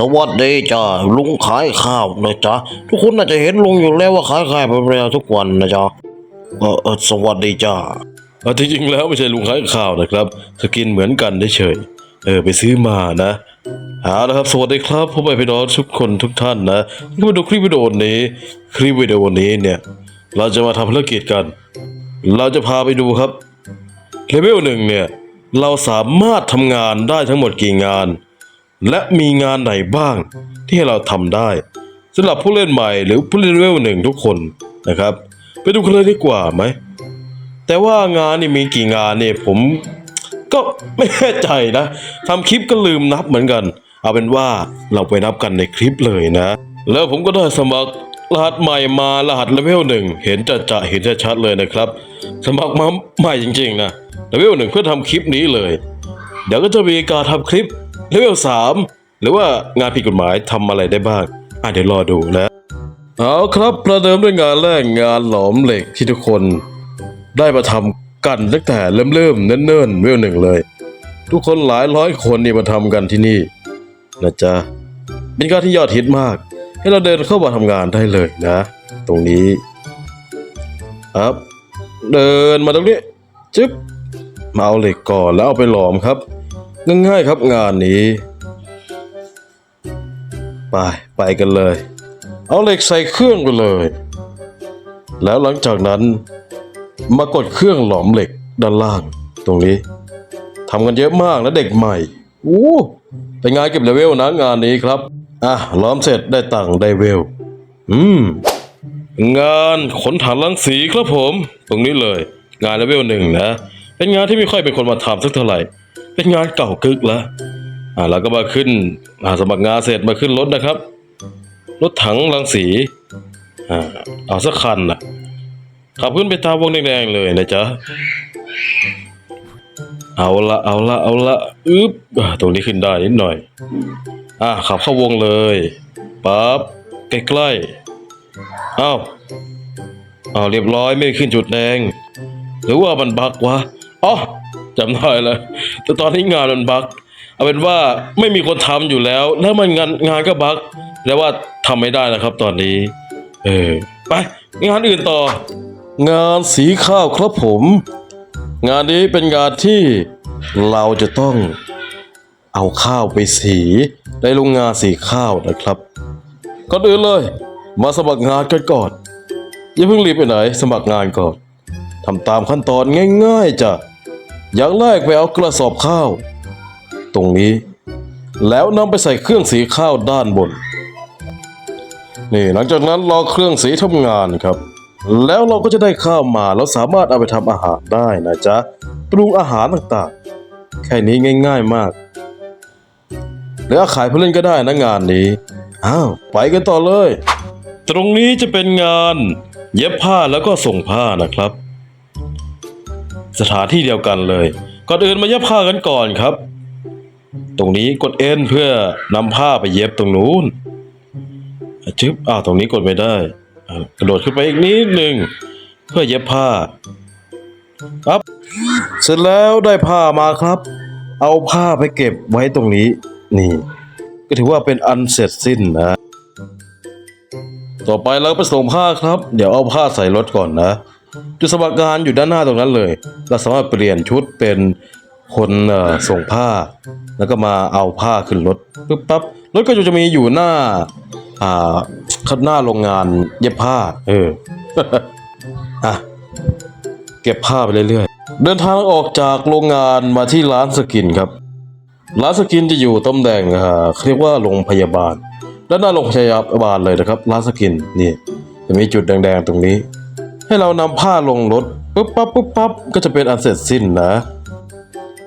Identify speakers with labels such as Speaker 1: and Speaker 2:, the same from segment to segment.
Speaker 1: สวัสดีจ้าลุงขายข้าวนะจ๊ะทุกคนน่าจะเห็นลุงอยู่แล้วว่าขายข้าวเป็นประจำทุกวันนะจ๊ะเออเออสวัสดีจ้า
Speaker 2: ที่จริงแล้วไม่ใช่ลุงขายข้าวนะครับสกินเหมือนกันเฉยเออไปซื้อมานะเอาละครับสวัสดีครับพ่อแม่พี่น้องทุกคนทุกท่านนะที่มาดูคลิปวิดีโอนี้คลิปวิดีโอนี้เนี่ยเราจะมาทำภารกิจกัน เราจะพาไปดูครับเลเวลหนึ่งเนี่ยเราสามารถทำงานได้ทั้งหมดกี่งาน และมีงานไหนบ้างที่ให้เราทำได้สำหรับผู้เล่นใหม่หรือผู้เล่นเลเวลหนึ่งทุกคนนะครับ ไปดูกันเลยดีกว่าไหม แต่ว่างานนี่มีกี่งานเนี่ยผมก็ไม่แน่ใจนะทำคลิปก็ลืมนับเหมือนกัน เอาเป็นว่าเราไปนับกันในคลิปเลยนะ แล้วผมก็ได้สมัครรหัสใหม่มารหัสเลเวลหนึ่งเห็นจะจะเห็นชัดเลยนะครับ สมัครมาใหม่จริงๆนะเลเวลหนึ่งเพื่อทำคลิปนี้เลย เดี๋ยวก็จะมีการทำคลิป เลเวลสามหรือว่างานผิดกฎหมายทำอะไรได้บ้าง อะเดี๋ยวรอดูนะ เอาครับประเดิมด้วยงานแรกงานหลอมเหล็กที่ทุกคน ได้มาทำกันตั้งแต่เริ่มเริ่มๆเนิ่นๆเวลหนึ่งเลย ทุกคนหลายร้อยคนนี่มาทำกันที่นี่นะจ๊ะเป็นการที่ยอดฮิตมาก ให้เราเดินเข้ามาทำงานได้เลยนะ ตรงนี้ครับเดินมาตรงนี้จึ๊บมาเอาเหล็กก่อนแล้วเอาไปหลอมครับ ง่ายๆครับงานนี้ ไปไปกันเลย เอาเหล็กใส่เครื่องไปเลย แล้วหลังจากนั้น มากดเครื่องหลอมเหล็กด้านล่างตรงนี้ทำกันเยอะมากนะเด็กใหม่อู้เป็นงานเก็บเลเวลนะงานนี้ครับ อะหล้อมเสร็จได้ตังค์ได้เวล อืม งานขนถังลังสีครับผม ตรงนี้เลย งานเลเวลหนึ่งนะ เป็นงานที่ไม่ค่อยเป็นคนมาทำสักเท่าไหร่ เป็นงานเก่ากึกแล้วอะแล้วก็มาขึ้นอ่าสมัครงานเสร็จมาขึ้นรถนะครับ รถถังลังสีอ่าเอาสักคันน่ะขับขึ้นไปตามวงแดงๆเลยนะจ๊ะเอาละเอาละเอาละอึ๊บตรงนี้ขึ้นได้นิดหน่อย อ่าขับเข้าวงเลยปั๊บใกล้ๆอ้าเอาเรียบร้อยไม่ขึ้นจุดแดง หรือว่ามันบักวะอ๋อ จำได้แล้ว แต่ตอนนี้งานมันบักเอาเป็นว่าไม่มีคนทำอยู่แล้ว แล้วมันงานงานก็บักแล้วว่าทำไม่ได้นะครับ ตอนนี้ เออไปงานอื่นต่อ งานสีข้าวครับผม งานนี้เป็นงานที่เราจะต้องเอาข้าวไปสีในโรงงานสีข้าวนะครับก่อนอื่นเลย มาสมัครงานกันก่อนอย่าเพิ่งรีบไปไหน สมัครงานก่อนทำตามขั้นตอนง่าย ๆจ้ะ อย่างแรกไปเอากระสอบข้าว ตรงนี้ แล้วนำไปใส่เครื่องสีข้าวด้านบน นี่หลังจากนั้นรอเครื่องสีทำงานครับ แล้วเราก็จะได้ข้าวมาแล้วสามารถเอาไปทำอาหารได้นะจ๊ะปรุงอาหารต่างๆ แค่นี้ง่าย ๆมาก หรือาขายเพื่อเล่นก็ได้นะงานนี้อ้าวไปกันต่อเลย ตรงนี้จะเป็นงาน เย็บผ้าแล้วก็ส่งผ้านะครับ สถานที่เดียวกันเลย ก่อนอื่นมาเย็บผ้ากันก่อนครับ ตรงนี้กดเอ็นเพื่อนำผ้าไปเย็บตรงนู้นจึ๊บอ้าวตรงนี้กดไม่ได้ กระโดดขึ้นไปอีกนิดหนึ่งเพื่อเย็บผ้าครับเสร็จแล้วได้ผ้ามาครับ เอาผ้าไปเก็บไว้ตรงนี้ นี่ ก็ถือว่าเป็นอันเสร็จสิ้นนะ ต่อไปเราไปส่งผ้าครับ เดี๋ยวเอาผ้าใส่รถก่อนนะ จุดสมัครงานอยู่ด้านหน้าตรงนั้นเลย เราสามารถเปลี่ยนชุดเป็นคนส่งผ้า แล้วก็มาเอาผ้าขึ้นรถปึ๊บปั๊บรถก็จะมีอยู่หน้า อ่าข้างหน้าโรงงานเย็บผ้า เอออะเก็บผ้าไปเรื่อยๆ เดินทางออกจากโรงงานมาที่ร้านสกินครับ ร้านสกินจะอยู่ตำแหน่งอ่าเรียกว่าโรงพยาบาล ด้านหน้าโรงพยาบาลเลยนะครับ ร้านสกินนี่จะมีจุดแดงๆตรงนี้ ให้เรานำผ้าลงรถปุ๊บปั๊บปุ๊บปั๊บก็จะเป็นอันเสร็จสิ้นนะ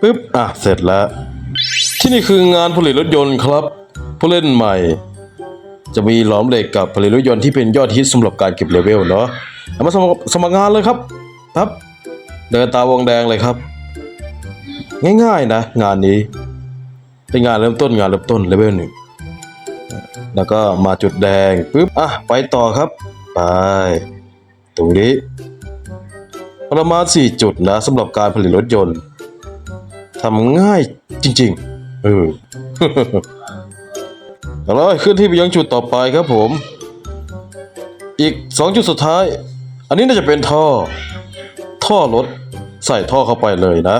Speaker 2: ปุ๊บอะเสร็จแล้ว ที่นี่คืองานผลิตรถยนต์ครับ ผู้เล่นใหม่ จะมีหลอมเหล็กกับผลิตรถยนต์ที่เป็นยอดฮิตสำหรับการเก็บเลเวลเนาะเอามาสมัครสมัครงานเลยครับครับ เดินตาวงแดงเลยครับ ง่ายๆนะ งานนี้ เป็นงานเริ่มต้นงานเริ่มต้นเลเวลหนึ่งแล้วก็มาจุดแดงปุ๊บอะไปต่อครับ ไป รงนี้ประมาณสี่จุดนะสำหรับการผลิตรถยนต์ทำง่ายจริง ๆ เออเอาเลยขึ้นที่ไปยังจุดต่อไปครับผม อีกสองจุดสุดท้าย อันนี้น่าจะเป็นท่อ ท่อรถใส่ท่อเข้าไปเลยนะ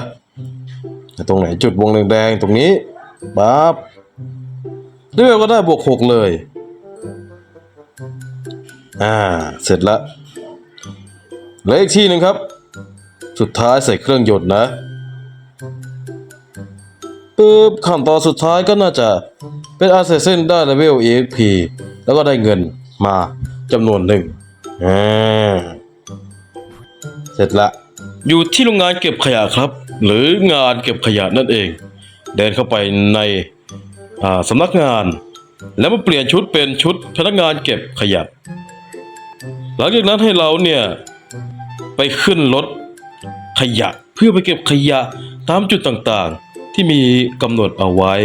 Speaker 2: ตรงไหนจุดวงแดงๆตรงนี้ปั๊บเรียกก็ได้บวกหกเลย อ่า เสร็จละ เลืออีกที่หนึ่งครับ สุดท้ายใส่เครื่องยนต์นะปึ๊บขั้นตอนสุดท้ายก็น่าจะเป็นอาเซเซนได้เลเวล EXP แล้วก็ได้เงินมาจำนวนหนึ่งเสร็จละ อยู่ที่โรงงานเก็บขยะครับ หรืองานเก็บขยะนั่นเอง เดินเข้าไปในอ่าสำนักงาน แล้วมาเปลี่ยนชุดเป็นชุดพนักงานเก็บขยะ หลังจากนั้นให้เราเนี่ย ไปขึ้นรถขยะเพื่อไปเก็บขยะตามจุดต่างๆ ที่มีกำหนดเอาไว้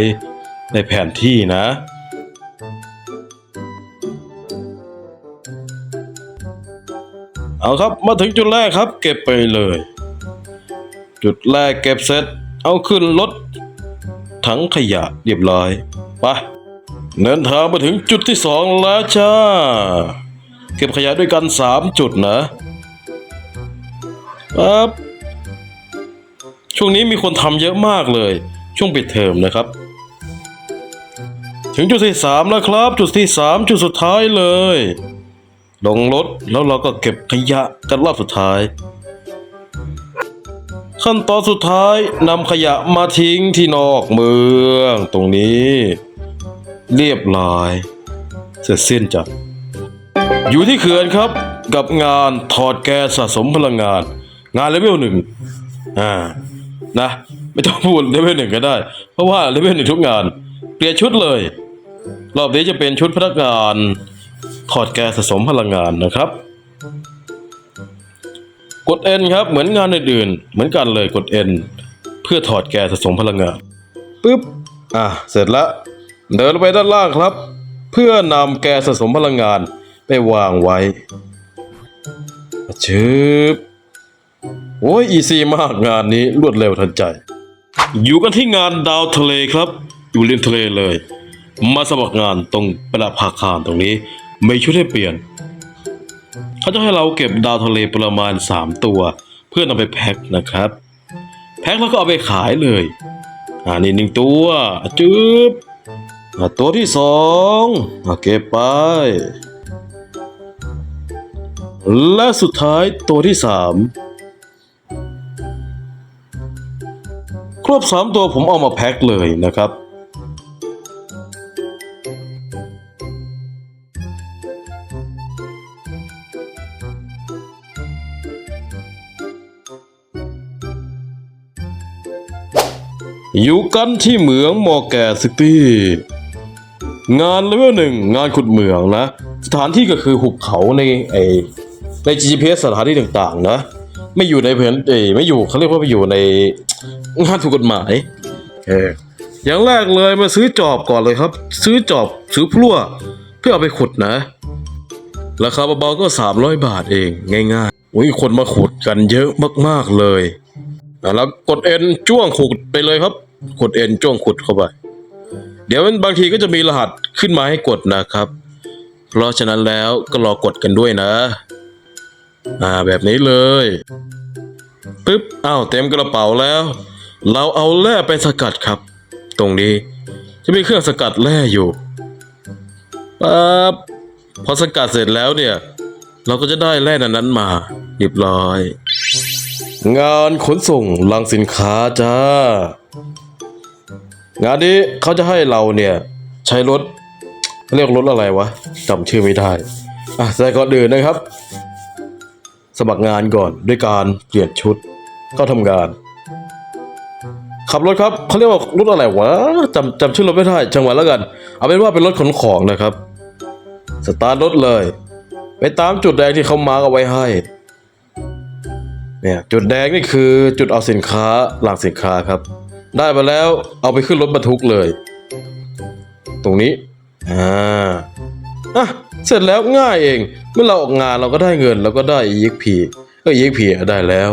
Speaker 2: ในแผนที่นะ เอาครับมาถึงจุดแรกครับ เก็บไปเลย จุดแรกเก็บเสร็จ เอาขึ้นรถถังขยะเรียบร้อยไปเดินทางมาถึงจุดที่สองแล้วจ้า เก็บขยะด้วยกันสามจุดนะ ครับช่วงนี้มีคนทำเยอะมากเลย ช่วงปิดเทอมนะครับ ถึงจุดที่สามแล้วครับ จุดที่สามจุดสุดท้ายเลย ลงรถแล้วเราก็เก็บขยะกันรอบสุดท้าย ขั้นตอนสุดท้ายนำขยะมาทิ้งที่นอกเมืองตรงนี้ เรียบร้อยเสร็จสิ้นจ้ะอยู่ที่เขื่อนครับกับงานถอดแก๊สสะสมพลังงาน งานเลเวลหนึ่งอ่านะไม่ต้องพูดเลเวลหนึ่งก็ได้ เพราะว่าเลเวลหนึ่งทุกงาน เปลี่ยนชุดเลย รอบนี้จะเป็นชุดพนักงานถอดแกสะสมพลังงานนะครับ กด N ครับเหมือนงานอื่นๆเหมือนกันเลยกด N เพื่อถอดแกสะสมพลังงานปึ๊บอะเสร็จแล้วเดินลงไปด้านล่างครับ เพื่อนำแกสสะสมพลังงานไปวางไว้ชึบ โอ้ยอีซีมากงานนี้รวดเร็วทันใจ อยู่กันที่งานดาวทะเลครับ อยู่ริมทะเลเลย มาสมัครงานตรงประดับภาคารตรงนี้ ไม่ชุดให้เปลี่ยน เขาจะให้เราเก็บดาวทะเลประมาณ 3 ตัว เพื่อนำไปแพ็คนะครับ แพ็คแล้วก็เอาไปขายเลยอ่านี่หนึ่งตัวจึ๊บตัวที่สองเก็บไป และสุดท้ายตัวที่สาม ครบสามตัวผมเอามาแพ็คเลยนะครับอยู่กันที่เหมืองมอแกซิตี้งานเลเวลหนึ่งงานขุดเหมืองนะ สถานที่ก็คือหุบเขาในไอใน GPS สถานที่ต่างๆนะ ไม่อยู่ในเพนเอไม่อยู่เขาเรียกว่าไม่อยู่ใน งานถูกกฎหมาย เออ อย่างแรกเลยมาซื้อจอบก่อนเลยครับ ซื้อจอบซื้อพลั่ว เพื่อเอาไปขุดนะ ราคาเบาๆก็ 300 บาทเองง่ายๆอุ้ยคนมาขุดกันเยอะมากๆเลยอะแล้วกดเอ็นจ้วงขุดไปเลยครับ กดเอ็นจ้วงขุดเข้าไป เดี๋ยวบางทีก็จะมีรหัสขึ้นมาให้กดนะครับ เพราะฉะนั้นแล้วก็รอกดกันด้วยนะ อ่าแบบนี้เลยปึ๊บอ้าวเต็มกระเป๋าแล้ว เราเอาแร่ไปสกัดครับ ตรงนี้จะมีเครื่องสกัดแร่อยู่ปั๊บพอสกัดเสร็จแล้วเนี่ย เราก็จะได้แร่นั้นมาเรียบร้อย งานขนส่งลังสินค้าจ้างานนี้เขาจะให้เราเนี่ย ใช้รถ เรียกรถอะไรวะจำชื่อไม่ได้ อะแต่ก่อนอื่นนะครับ สมัครงานก่อนด้วยการเปลี่ยนชุด ก็ทำงาน ขับรถครับเขาเรียกว่ารถอะไรวะจำจำชื่อรถไม่ได้จังหวะแล้วกัน เอาเป็นว่าเป็นรถขนของนะครับ สตาร์ทรถเลย ไปตามจุดแดงที่เขามาร์กเอาไว้ให้เนี่ยจุดแดงนี่คือจุดเอาสินค้าหลังสินค้าครับ ได้มาแล้วเอาไปขึ้นรถบรรทุกเลย ตรงนี้อ่าอะเสร็จแล้วง่ายเอง เมื่อเราออกงานเราก็ได้เงินเราก็ได้ EXP ก็ EXP ได้แล้ว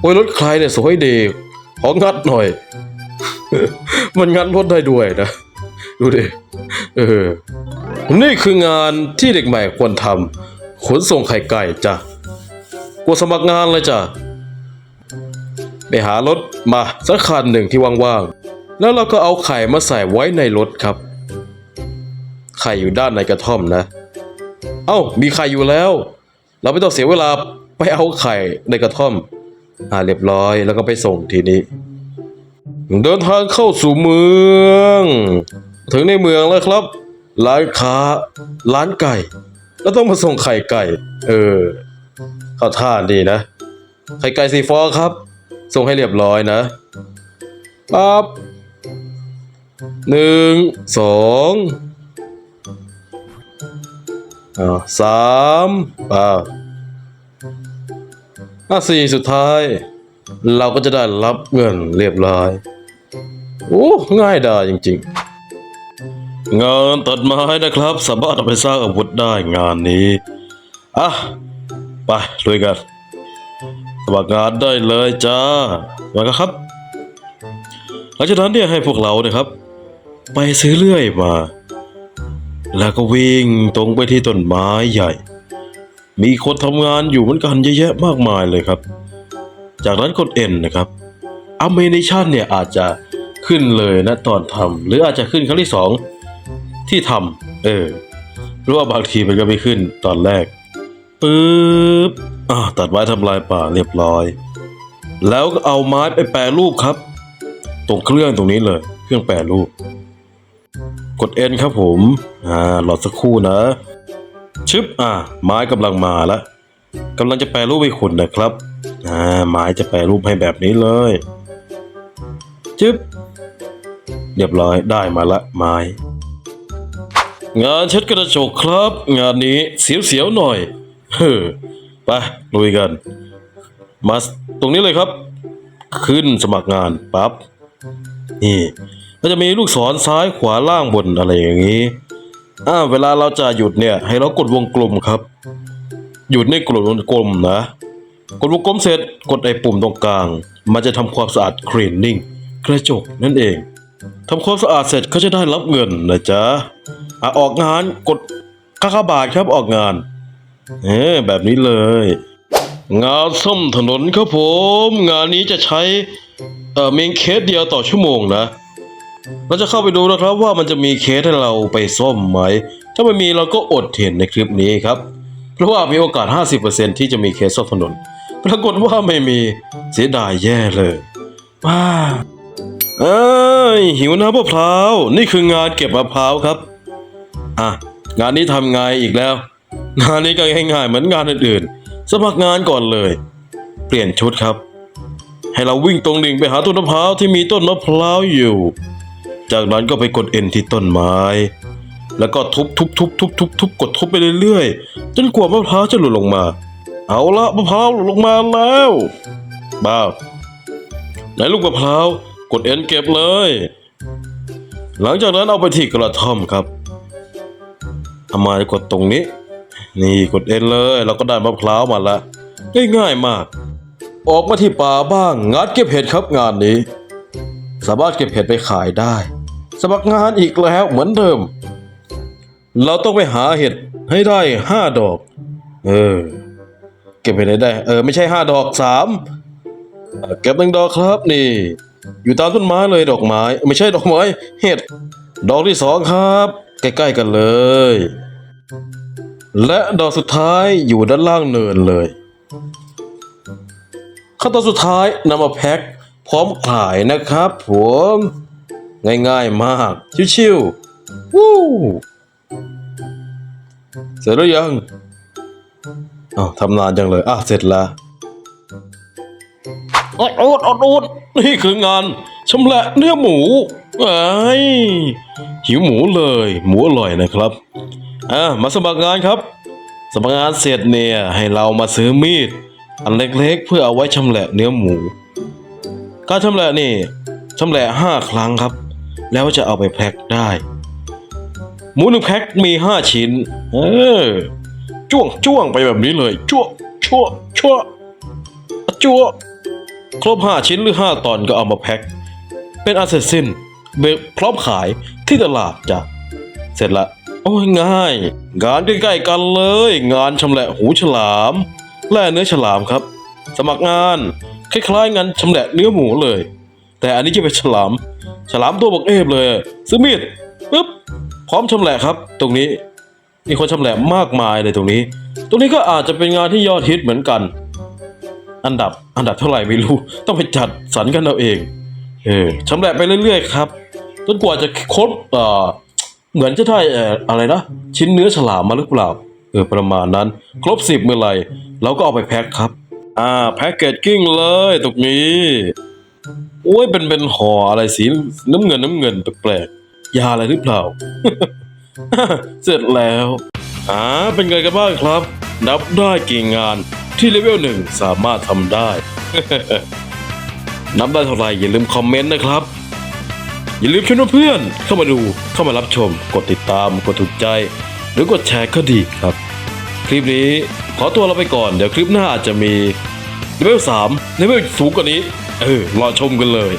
Speaker 2: โอ้ยรถใครเนี่ยสวยดี ของัดหน่อย มันงัดรถได้ด้วยนะ ดูดิ เออ นี่คืองานที่เด็กใหม่ควรทำขนส่งไข่ไก่จ้ะกวสมัครงานเลยจ้ะ ไปหารถมาสักคันหนึ่งที่ว่างๆ แล้วเราก็เอาไข่มาใส่ไว้ในรถครับ ไข่อยู่ด้านในกระท่อมนะ เอ้า มีไข่อยู่แล้ว เราไม่ต้องเสียเวลาไปเอาไข่ในกระท่อม อ่าเรียบร้อยแล้วก็ไปส่งทีนี้ เดินทางเข้าสู่เมือง ถึงในเมืองแล้วครับ ร้านค้า ร้านไก่ แล้วต้องมาส่งไข่ไก่ เออเข้าท่าดีนะ ไข่ไก่สีฟองครับ ส่งให้เรียบร้อยนะปั๊บหนึ่งสองอ่าสามอ่า อะสี่สุดท้าย เราก็จะได้รับเงินเรียบร้อย โอ้ง่ายดายจริง ๆ งานตัดไม้นะครับ สามารถเอาไปสร้างอาวุธได้งานนี้ อะ ไปลุยกันสมัครงานได้เลยจ้ามาครับหลังจากนั้นเนี่ยให้พวกเราเนี่ยครับ ไปซื้อเลื่อยมา แล้วก็วิ่งตรงไปที่ต้นไม้ใหญ่ มีคนทำงานอยู่เหมือนกันเยอะแยะมากมายเลยครับ จากนั้นกด N นะครับ a m เมนชันเนี่ยอาจจะขึ้นเลยนะตอนทำหรืออาจจะขึ้นครั้งที่สองที่ทำเออหรือว่าบางทีมันก็ไม่ขึ้นตอนแรกปึ๊บอ่าตัดไม้ทำลายป่าเรียบร้อย แล้วก็เอาไม้ไปแปรรูปครับ ตรงเครื่องตรงนี้เลย เครื่องแปรรูป กด N ครับผมอ่ารอสักครู่นะ ชึบอ่าไม้กำลังมาแล้วกำลังจะแปรรูปให้คุณนะครับอ่าไม้จะแปรรูปให้แบบนี้เลยจึ๊บเรียบร้อยได้มาละไม้ งานเช็ดกระจกครับ งานนี้เสียวๆหน่อยเฮ้อไปลุยกัน มาตรงนี้เลยครับ ขึ้นสมัครงานปั๊บนี่ก็จะมีลูกศรซ้ายขวาล่างบนอะไรอย่างนี้ อ่าเวลาเราจะหยุดเนี่ย ให้เรากดวงกลมครับ หยุดในกลุ่มวงกลมนะ กดวงกลมเสร็จกดไอ้ปุ่มตรงกลาง มันจะทำความสะอาด cleaning กระจกนั่นเองทำความสะอาดเสร็จก็จะได้รับเงินนะจ๊ะอะออกงานกดค่าบาทครับออกงานเออแบบนี้เลย งานซ่อมถนนครับผม งานนี้จะใช้เอ่อเมนเคสเดียวต่อชั่วโมงนะ เราจะเข้าไปดูนะครับว่ามันจะมีเคสให้เราไปซ่อมไหม ถ้าไม่มีเราก็อดเห็นในคลิปนี้ครับ เพราะว่ามีโอกาส 50%ที่จะมีเคสซ่อมถนน ปรากฏว่าไม่มีเสียดายแย่เลยว้าเอ้ยหิวน้ำมะพร้าว นี่คืองานเก็บมะพร้าวครับ อะ งานนี้ทำไงอีกแล้ว งานนี้ก็ง่ายๆเหมือนงานอื่นๆ สมัครงานก่อนเลย เปลี่ยนชุดครับ ให้เราวิ่งตรงดิ่งไปหาต้นมะพร้าวที่มีต้นมะพร้าวอยู่ จากนั้นก็ไปกดเอ็นที่ต้นไม้ แล้วก็ทุบทุบทุบทุบทุบทุบกดทุบไปเรื่อยๆ จนกว่ามะพร้าวจะหลุดลงมา เอาละมะพร้าวหลุดลงมาแล้วบ้าไหนลูกมะพร้าวกดเอ็นเก็บเลย หลังจากนั้นเอาไปที่กระท่อมครับเอามากดตรงนี้ นี่กดเอ็นเลยเราก็ได้มะพร้าวมาละง่ายๆมาก ออกมาที่ป่าบ้าง งานเก็บเห็ดครับงานนี้ สามารถเก็บเห็ดไปขายได้ สมัครงานอีกแล้วเหมือนเดิม เราต้องไปหาเห็ดให้ได้ห้าดอก เออ เก็บเห็ดให้ได้ เออ ไม่ใช่ห้าดอกสามเอ่อเก็บหนึ่งดอกครับนี่ อยู่ตามต้นไม้เลยดอกไม้ ไม่ใช่ดอกไม้เห็ด ดอกที่สองครับ ใกล้ๆกันเลย และดอกสุดท้ายอยู่ด้านล่างเนินเลยขั้นตอนสุดท้ายนำมาแพ็คพร้อมขายนะครับผม ง่ายๆมาก ชิวๆวู้เสร็จแล้วยังอ้าวทำนานจังเลย อะ เสร็จแล้วอดอดอดอดนี่คืองานชำแหละเนื้อหมูไอ้หิวหมูเลย หมูอร่อยนะครับอะมาสมัครงานครับ สมัครงานเสร็จเนี่ย ให้เรามาซื้อมีด อันเล็กๆ เพื่อเอาไว้ชำแหละเนื้อหมู การชำแหละนี่ชำแหละห้าครั้งครับ แล้วจะเอาไปแพ็คได้ หมูหนึ่งแพ็คมีห้าชิ้น เออ จ้วงจ้วงไปแบบนี้เลย จ้วงชั่วชั่วจ้วครบห้าชิ้นหรือห้าตอนก็เอามาแพ็ค เป็นอันเสร็จสิ้นเบพร้อมขายที่ตลาดจ้ะ เสร็จละ โอ้ยง่าย งานใกล้ๆกันเลย งานชำแหละหูฉลาม แล่เนื้อฉลามครับ สมัครงาน คล้ายๆงานชำแหละเนื้อหมูเลย แต่อันนี้จะเป็นฉลาม ฉลามตัวบักเอฟเลยซื้อมีดปึ๊บพร้อมชำแหละครับ ตรงนี้มีคนชำแหละมากมายเลยตรงนี้ ตรงนี้ก็อาจจะเป็นงานที่ยอดฮิตเหมือนกัน อันดับอันดับเท่าไหร่ไม่รู้ ต้องไปจัดสรรกันเอาเอง เออชำแหละไปเรื่อยๆครับจนกว่าจะครบเอ่อเหมือนจะได้อะไรนะ ชิ้นเนื้อฉลามมาหรือเปล่าเออประมาณนั้น ครบสิบเมื่อไหร่เราก็เอาไปแพ็คครับ อ่าแพ็กเกจกิ้งเลยตรงนี้ โอ้ยเป็นเป็นห่ออะไรสีน้ำเงินน้ำเงินแปลกๆยาอะไรหรือเปล่า เสร็จแล้วอ่าเป็นไงกันบ้างครับ นับได้กี่งานที่เลเวลหนึ่งสามารถทำได้ นับได้เท่าไหร่อย่าลืมคอมเมนต์นะครับ อย่าลืมชวนเพื่อนเข้ามาดูเข้ามารับชม กดติดตาม กดถูกใจ หรือกดแชร์ก็ดีครับ คลิปนี้ขอตัวเราไปก่อน เดี๋ยวคลิปหน้าอาจจะมีเลเวลสามเลเวลสูงกว่านี้ เออรอชมกันเลย